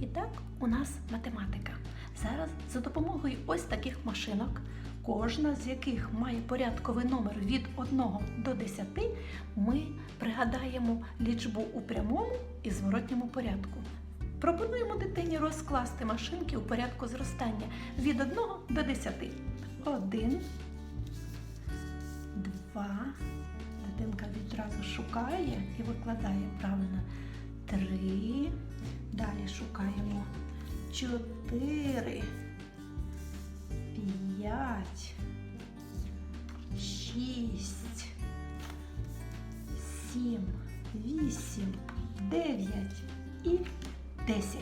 І так у нас математика. Зараз за допомогою ось таких машинок, кожна з яких має порядковий номер від 1 до 10, ми пригадаємо лічбу у прямому і зворотньому порядку. Пропонуємо дитині розкласти машинки у порядку зростання від 1 до 10. 1, 2, дитинка відразу шукає і викладає правильно. 3, далі шукаємо 4, 5, 6, 7, 8, 9 і 10.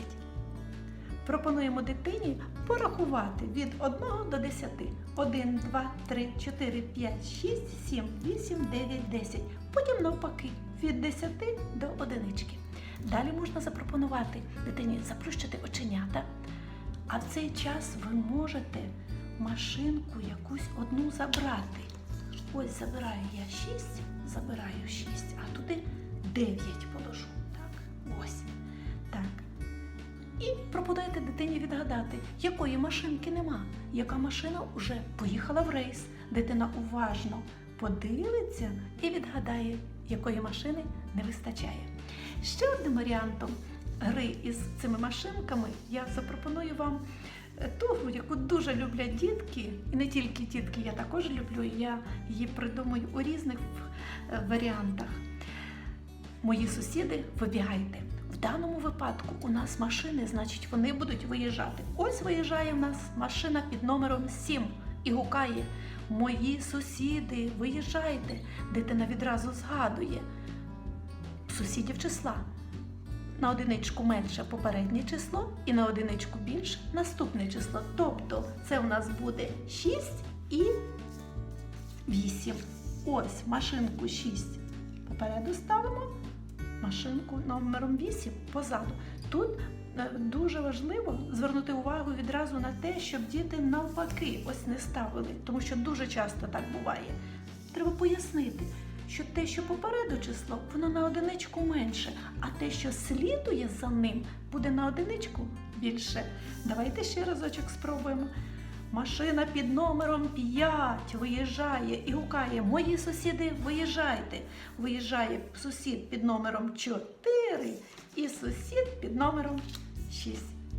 Пропонуємо дитині порахувати від 1 до 10. 1, 2, 3, 4, 5, 6, 7, 8, 9, 10. Потім навпаки від 10 до одинички. Далі можна запропонувати дитині заплющити оченята, а в цей час ви можете машинку якусь одну забрати. Ось забираю я 6, забираю 6, а туди 9 І пропонуєте дитині відгадати, якої машинки нема, яка машина вже поїхала в рейс. Дитина уважно подивиться і відгадає, якої машини не вистачає. Ще одним варіантом гри із цими машинками я запропоную вам е, ту гру, яку дуже люблять дітки, і не тільки дітки, я також люблю, я її придумую у різних е, варіантах. Мої сусіди, вибігайте. В даному випадку у нас машини, значить, вони будуть виїжджати. Ось виїжджає в нас машина під номером 7 і гукає: Мої сусіди, виїжджайте. Дитина відразу згадує сусідів числа. На одиничку менше попереднє число і на одиничку більше наступне число. Тобто це у нас буде 6 і 8. Ось машинку 6 попереду ставимо, машинку номером 8 позаду. Тут е, дуже важливо звернути увагу відразу на те, щоб діти навпаки ось не ставили, тому що дуже часто так буває. Треба пояснити, що те, що попереду число, воно на одиничку менше, а те, що слідує за ним, буде на одиничку більше. Давайте ще разочок спробуємо. Машина під номером 5 виїжджає і гукає: Мої сусіди, виїжджайте. Виїжджає сусід під номером 4 і сусід під номером 6.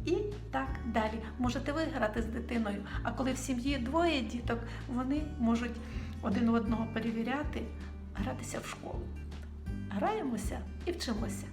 І так далі. Можете ви грати з дитиною, а коли в сім'ї двоє діток, вони можуть один одного перевіряти, гратися в школу. Граємося і вчимося.